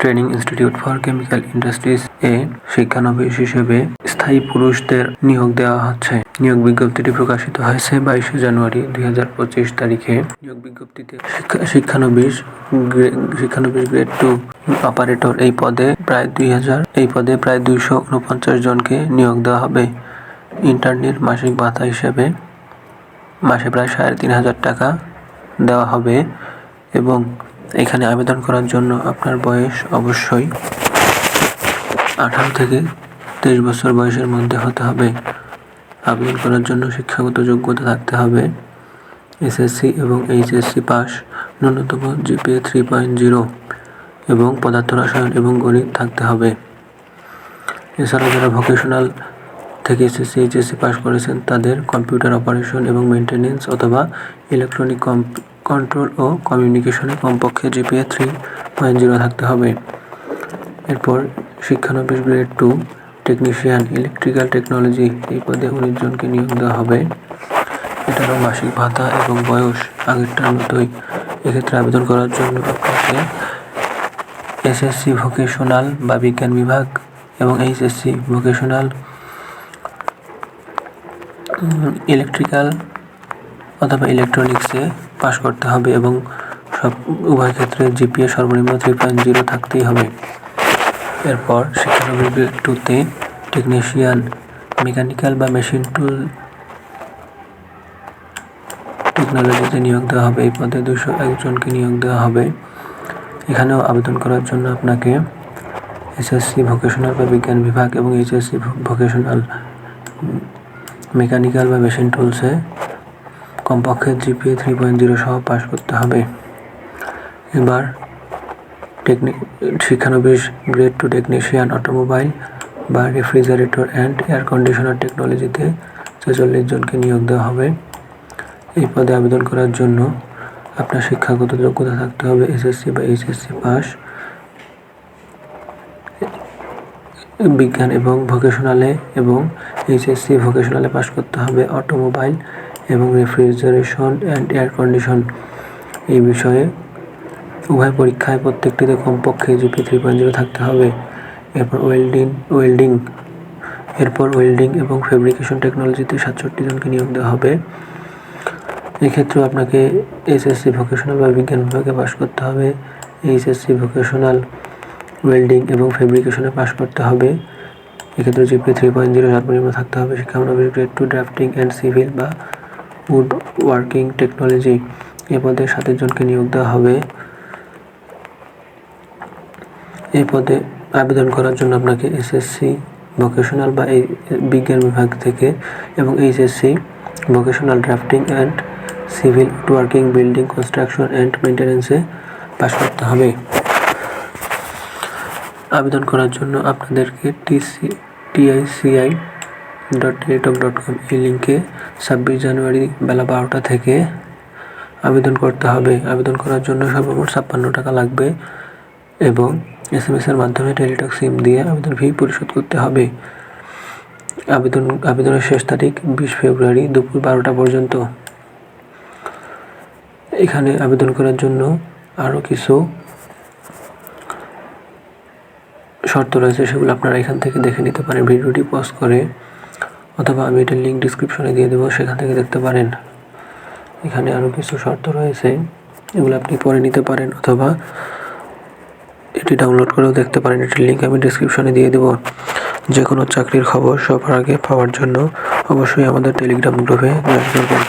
Training institute for chemical industries এ শিক্ষানবিশ হিসেবে স্থায়ী পুরুষদের নিয়োগ দেওয়া হচ্ছে। নিয়োগ বিজ্ঞপ্তিটি প্রকাশিত হয়েছে বাইশে জানুয়ারি দুই হাজার পঁচিশ তারিখে। নিয়োগ বিজ্ঞপ্তিতে শিক্ষা- শিক্ষানবিশ শিক্ষানবিশ গ্রেড টু অপারেটর এই পদে প্রায় দুই হাজার, এই পদে প্রায় দুইশো উনপঞ্চাশ জনকে নিয়োগ দেওয়া হবে। ইন্টার্নির মাসিক ভাতা হিসেবে মাসে প্রায় সাড়ে তিন হাজার টাকা দেওয়া হবে এবং এখানে আবেদন করার জন্য আপনার বয়স অবশ্যই আঠারো থেকে তেইশ বছর বয়সের মধ্যে হতে হবে। আবেদন করার জন্য শিক্ষাগত যোগ্যতা থাকতে হবে। এসএসসি এবং এইচএসসি পাস, ন্যূনতম জিপিএ থ্রি পয়েন্ট জিরো এবং পদার্থ রসায়ন এবং গণিত থাকতে হবে। এছাড়া যারা ভোকেশনাল থেকে এসএসসি, এইচএসসি পাস করেছেন, তাদের কম্পিউটার অপারেশন এবং মেনটেনেন্স অথবা ইলেকট্রনিক কন্ট্রোল ও কমিউনিকেশনে কমপক্ষে জিপিএ থ্রি পয়েন্ট জিরো থাকতে হবে। এরপর শিক্ষানবিশ grade two technician electrical technology এই পদে উনিশ জনকে নিয়োগ দেওয়া হবে। এটারও মাসিক ভাতা এবং বয়স। আগেরটার মতোই এক্ষেত্রে আবেদন করার জন্য আপনাকে এসএসসি ভোকেশনাল বা বিজ্ঞান বিভাগ এবং এইচএসসি ভোকেশনাল ইলেকট্রিক্যাল অথবা ইলেকট্রনিক্সে পাশ করতে হবে এবং সব উভয় ক্ষেত্রে জিপিএ সর্বনিম্ন থ্রি পয়েন্ট জিরো থাকতেই হবে। এরপর শিক্ষানবিশ গ্রেড টুতে টেকনিশিয়ান মেকানিক্যাল বা মেশিন টুল টেকনোলজিতে নিয়োগ দেওয়া হবে। এই পদে দুশো একজনকে নিয়োগ দেওয়া হবে। এখানেও আবেদন করার জন্য আপনাকে এসএসসি ভোকেশনাল বা বিজ্ঞান বিভাগ এবং এইচএসসি ভোকেশনাল মেকানিক্যাল বা মেশিন টুলসে কমপক্ষে জিপিএ থ্রি পয়েন্ট জিরো সহ পাশ করতে হবে। এবার টেকনিক শিক্ষানবিশ গ্রেড টু টেকনিশিয়ান অটোমোবাইল বা রেফ্রিজারেটর অ্যান্ড এয়ার কন্ডিশনার টেকনোলজিতে ছেচল্লিশ জনকে নিয়োগ দেওয়া হবে। এই পদে আবেদন করার জন্য আপনার শিক্ষাগত যোগ্যতা থাকতে হবে এসএসসি বা এইচএসসি পাস বিজ্ঞান এবং ভোকেশনালে এবং এইচএসসি ভোকেশনালে পাশ করতে হবে। অটোমোবাইল এবং রেফ্রিজারেশন অ্যান্ড এয়ার কন্ডিশন এই বিষয়ে উভয় পরীক্ষায় প্রত্যেকটিতে কমপক্ষে জিপি থ্রি পয়েন্ট জিরো থাকতে হবে। এরপর ওয়েল্ডিং ওয়েল্ডিং এরপর ওয়েল্ডিং এবং ফেব্রিকেশন টেকনোলজিতে সাতষট্টি জনকে নিয়োগ দেওয়া হবে। এক্ষেত্রেও আপনাকে এসএসসি ভোকেশনাল বা বিজ্ঞান বিভাগে পাশ করতে হবে। এইচএসসি ভোকেশনাল ওয়েল্ডিং এবং ফেব্রিকেশনে পাশ করতে হবে। এক্ষেত্রে জিপি থ্রি পয়েন্ট জিরো সর্বনিম্ন থাকতে হবে শিক্ষানবিশ grade two drafting and civil বা উড ওয়ার্কিং টেকনোলজি এ পদে সাতের জনকে নিয়োগ দেওয়া হবে। এই পদে আবেদন করার জন্য আপনাকে এসএসসি ভোকেশনাল বা এই বিজ্ঞান বিভাগ থেকে এবং HSC vocational drafting and civil working building construction and মেনটেন্যান্সে pass করতে হবে। আবেদন করার জন্য আপনাদেরকে TC TICI dot Teletalk dot com এই লিঙ্কে ছাব্বিশ জানুয়ারি বেলা বারোটা থেকে আবেদন করতে হবে। আবেদন করার জন্য সর্বমোট ছাপ্পান্ন টাকা লাগবে এবং এস এম এর মাধ্যমে টেলিটক সিম দিয়ে আবেদন ফি পরিশোধ করতে হবে। আবেদন, আবেদনের শেষ তারিখ বিশ ফেব্রুয়ারি দুপুর বারোটা পর্যন্ত। এখানে আবেদন করার জন্য আরও কিছু শর্ত রয়েছে, সেগুলো আপনারা এখান থেকে দেখে নিতে পারেন। ভিডিওটি পজ করে অথবা আমি এটার লিঙ্ক ডিসক্রিপশনে দিয়ে দেবো, সেখান থেকে দেখতে পারেন। এখানে আরও কিছু শর্ত রয়েছে, এগুলো আপনি পরে নিতে পারেন অথবা এটি ডাউনলোড করেও দেখতে পারেন। এটির লিঙ্ক আমি ডিসক্রিপশনে দিয়ে দেবো। যে কোনো চাকরির খবর সবার আগে পাওয়ার জন্য অবশ্যই আমাদের টেলিগ্রাম গ্রুপে জয়েন করবেন।